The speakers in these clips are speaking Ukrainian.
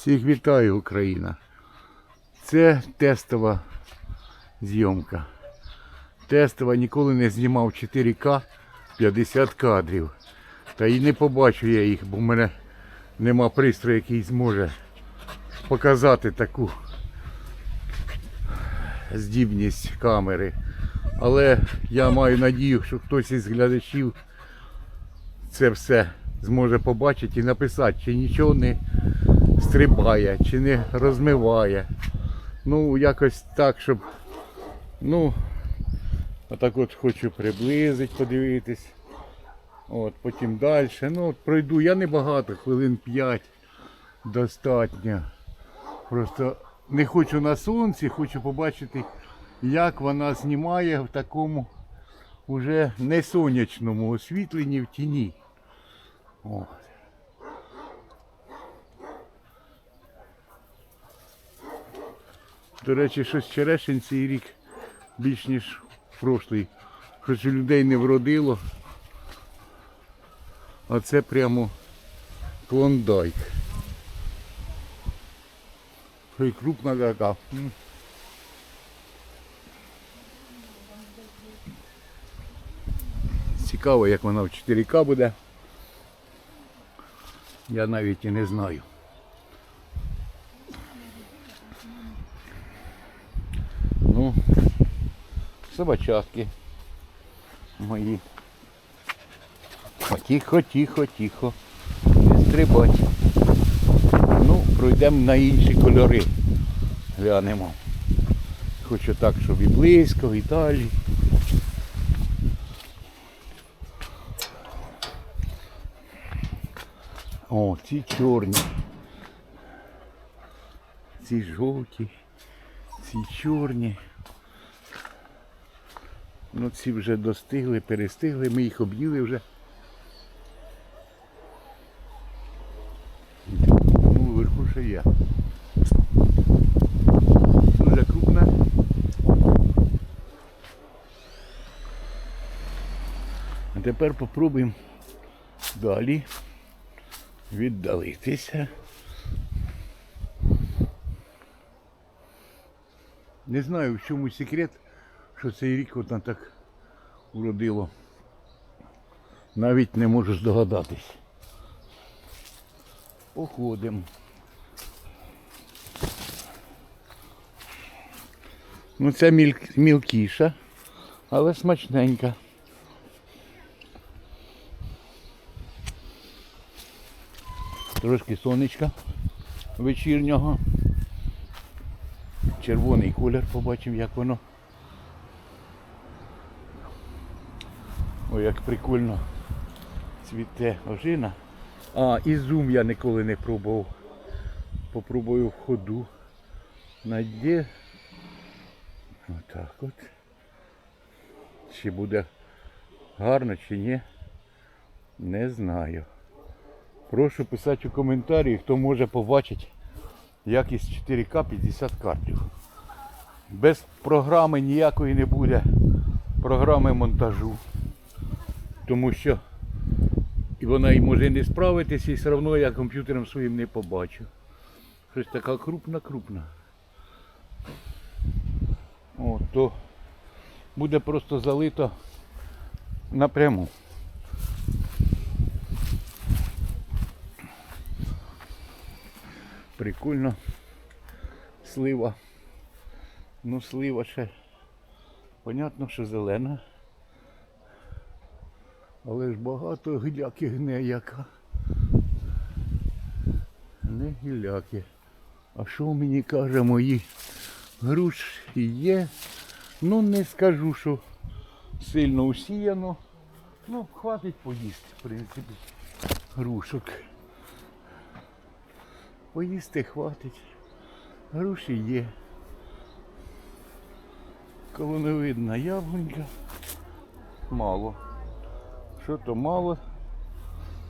Всіх вітаю, Україна. Це тестова зйомка. Тестова ніколи не знімав 4К 50 кадрів. Та і не побачу я їх, бо в мене нема пристрою, який зможе показати таку здібність камери. Але я маю надію, що хтось із глядачів це все зможе побачити і написати, чи нічого не стрибає, чи не розмиває. Ну, якось так, щоб. Ну, отак от хочу приблизити, подивитись. От, потім далі. Ну, от пройду. Я не багато, хвилин 5 достатньо. Просто не хочу на сонці, хочу побачити, як вона знімає в такому уже не сонячному освітленні в тіні. От. До речі, щось черешень цей рік більш ніж прошлий. Щось людей не вродило. А це прямо клондайк. І крупна. М. Цікаво, як вона в 4К буде. Я навіть і не знаю. Собачатки мої. Тихо, тихо, тихо. Не стрибать. Ну, пройдемо на інші кольори. Глянемо. Хочу так, щоб і близько, і далі. О, ці чорні. Ці жовті, ці чорні. Ну ці вже достигли, перестигли, ми їх об'їли вже. Ну, вверху ще є. Дуже крупна. А тепер попробуємо далі віддалитися. Не знаю в чому секрет, що цей рік вона так уродило. Навіть не можу здогадатись. Походимо. Ну це мілкіша, але смачненька. Трошки сонечка вечірнього. Червоний колір побачив, як воно. Як прикольно цвіте ожина. А, ізум я ніколи не пробував. Попробую в ходу. На дні. Отак от. Чи буде гарно, чи ні. Не знаю. Прошу писати у коментарі, хто може побачити якість 4К 50 кадрів. Без програми ніякої не буде програми монтажу. Тому що і вона і може не справитися, і все одно я комп'ютером своїм не побачу. Щось така крупна-крупна. О, то буде просто залито напряму. Прикольно. Слива. Ну, слива ще. Понятно, що зелена. Але ж багато гіляки гне яка. Не гіляки. А що мені каже мої груші є? Ну не скажу, що сильно усіяно. Ну, хватить поїсти, в принципі, грушок. Поїсти хватить. Груші є. Колоновидна яблунька. Мало. Що то мало?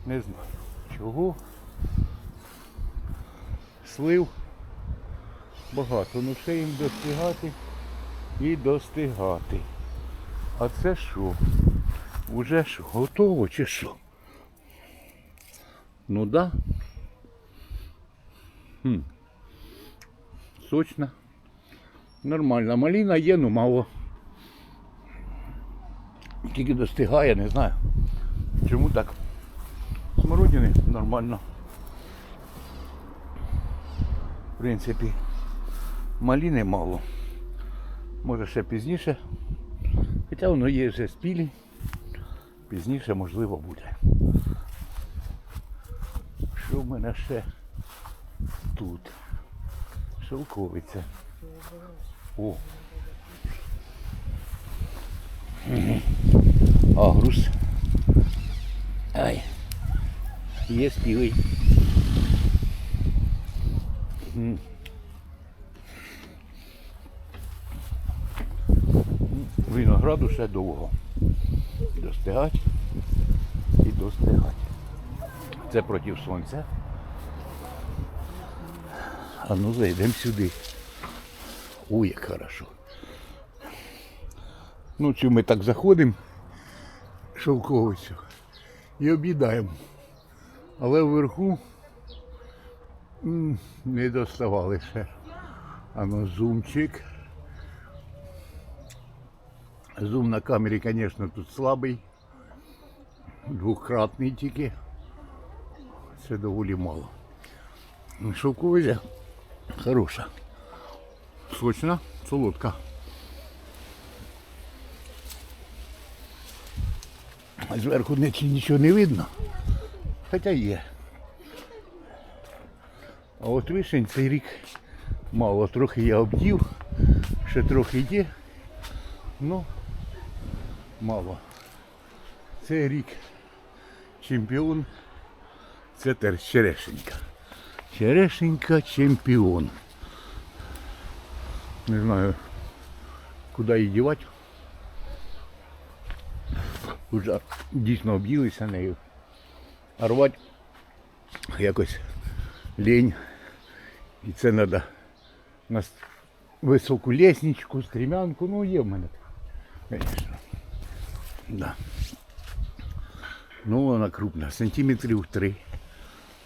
Не знаю. Чого? Слив багато. Ну ще їм достигати і достигати. А це що? Уже що? Готово чи що? Ну да. Хм. Сочно. Нормально. Маліна є, ну мало. Тільки достигає, не знаю. Чому так? Смородини нормально. В принципі, маліни мало. Може ще пізніше. Хоча воно є вже спілі. Пізніше можливо буде. Що в мене ще тут? Шелковиця. О. Мгм. Агрус. Ай. Є спілий. Винограду ще довго. Достигать і достигать. Це проти сонця. А ну зайдемо сюди. Ой, як хорошо. Чи ми так заходимо шовковицю і об'їдаємо. Але вверху не доставали ще. А ну зумчик. Зум на камері, звісно, тут слабий. Двократний тільки. Це доволі мало. Шовковиця хороша. Сочна, солодка. Зверху нічого не видно. Хоча є. А от вишень цей рік мало. Трохи я обдів, ще трохи є. Ну мало. Цей рік чемпіон. Це теж черешенька. Черешенька чемпіон. Не знаю, куди її дівати. Уже дійсно об'їлися нею. А рвати якось лінь. І це треба на високу лестничку, стрімянку. Ну є в мене. Звісно. Да. Ну вона крупна, сантиметрів три.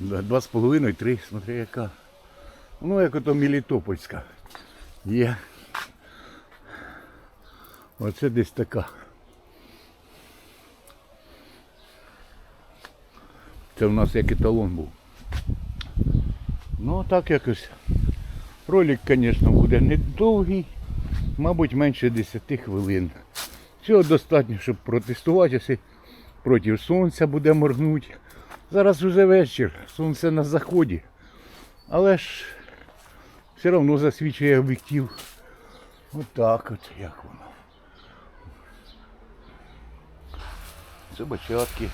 Два з половиною, три, смотри яка. Ну як ото Мелітопольська. Є. Оце десь така. Це в нас як еталон був. Ну так якось. Ролик, звісно, буде недовгий, мабуть, менше 10 хвилин. Цього достатньо, щоб протестувати, якщо проти сонця буде моргнути. Зараз вже вечір, сонце на заході. Але ж все одно засвічує об'єктив. Отак от, як воно. Собачатки.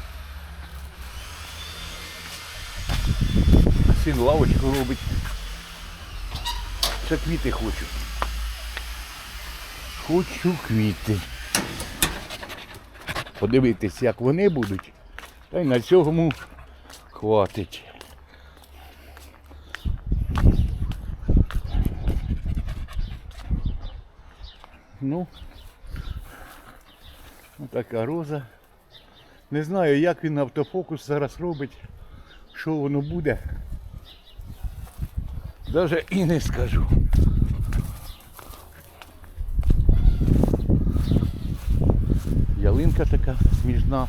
Син лавочку робить. Ще квіти хочу. Хочу квіти. Подивитись, як вони будуть. Та й на цьому хватить. Ну, така роза. Не знаю, як він автофокус зараз робить, що воно буде. Даже і не скажу. Ялинка така смішна.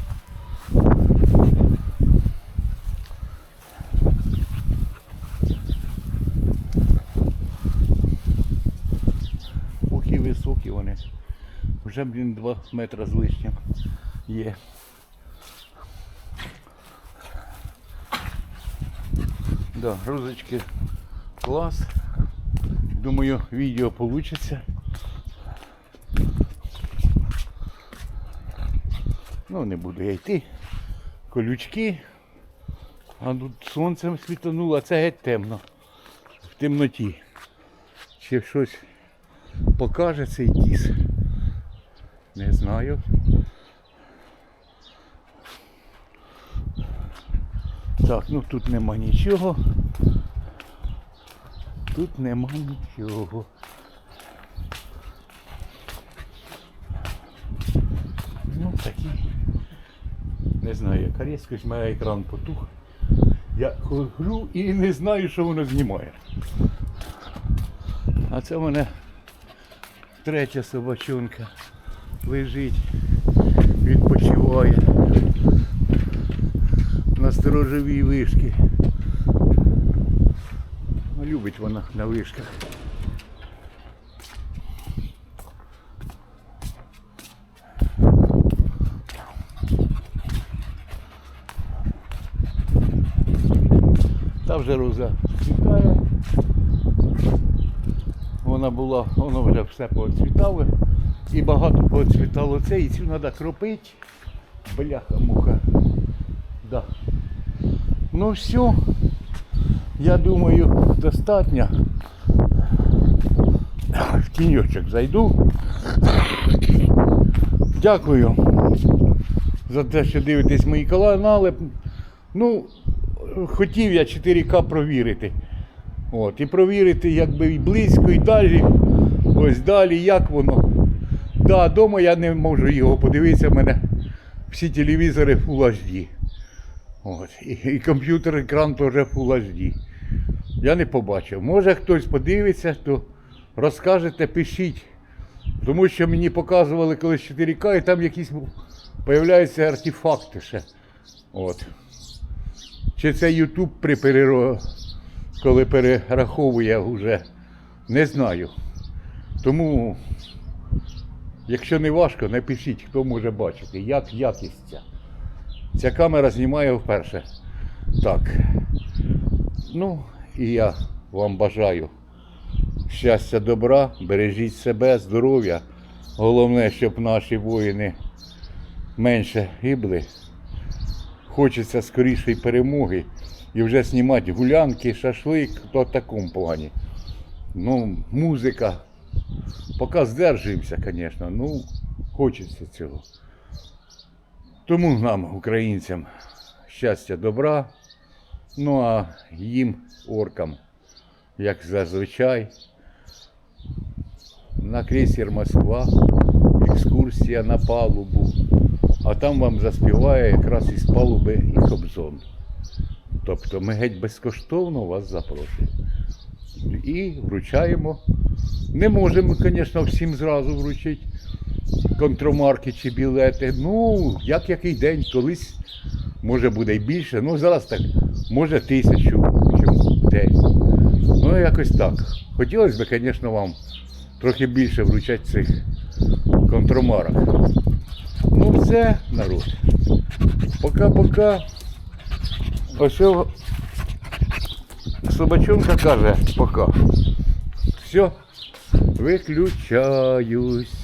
Ох і високі вони. Вже, блін, 2 метри з лишнім є. Да, розочки клас. Думаю, відео получится. Ну, не буду я йти. Колючки. А тут сонцем світануло, а це геть темно. В темноті. Чи щось покаже цей тіс. Не знаю. Так, ну тут нема нічого. Тут нема нічого. Ну такі. Не знаю, яка різкость, моя екран потух. Я хожу і не знаю, що воно знімає. А це в мене третя собачонка лежить, відпочиває на вишці. Ну, Любить вона на вишках. Та вже роза цвітає. Вона була, воно вже все поцвітало. І багато поцвітало це, і цю треба кропити. Бляха муха. Да. Ну все. Я думаю, достатньо. В тіньочок зайду. Дякую за те, що дивитесь мої канали. Ну, хотів я 4К провірити. От, і провірити якби і близько, і далі. Ось далі, як воно. Да, дома я не можу його подивитися, в мене всі телевізори Full HD. От. І, і комп'ютер, екран теж Full HD. Я не побачив. Може хтось подивиться, то розкажете, пишіть. Тому що мені показували колись 4К і там якісь появляються артефакти ще. От. Чи це YouTube при переро... коли перераховує вже, не знаю. Тому, якщо не важко, напишіть, хто може бачити, як якість ця. Ця камера знімає вперше. Так. Ну, і я вам бажаю щастя, добра, бережіть себе, здоров'я. Головне, щоб наші воїни менше гибли. Хочеться скорішої перемоги і вже знімати гулянки, шашлик, то в такому плані. Ну, музика. Поки здержуємося, звісно, ну, хочеться цього. Тому нам, українцям, щастя, добра. Ну а їм, оркам, як зазвичай, на крейсер Москва, екскурсія на палубу, а там вам заспіває якраз із палуби і Кобзон. Тобто ми геть безкоштовно вас запрошуємо. І вручаємо. Не можемо, звісно, всім зразу вручити контромарки чи білети. Ну, як який день, колись може буде й більше. Ну, зараз так, може тисячу день. Ну, якось так. Хотілося б, звісно, вам трохи більше вручати цих контромарок. Ну, все, народ. Пока-пока. Ось собачонка каже пока. Все, виключаюсь.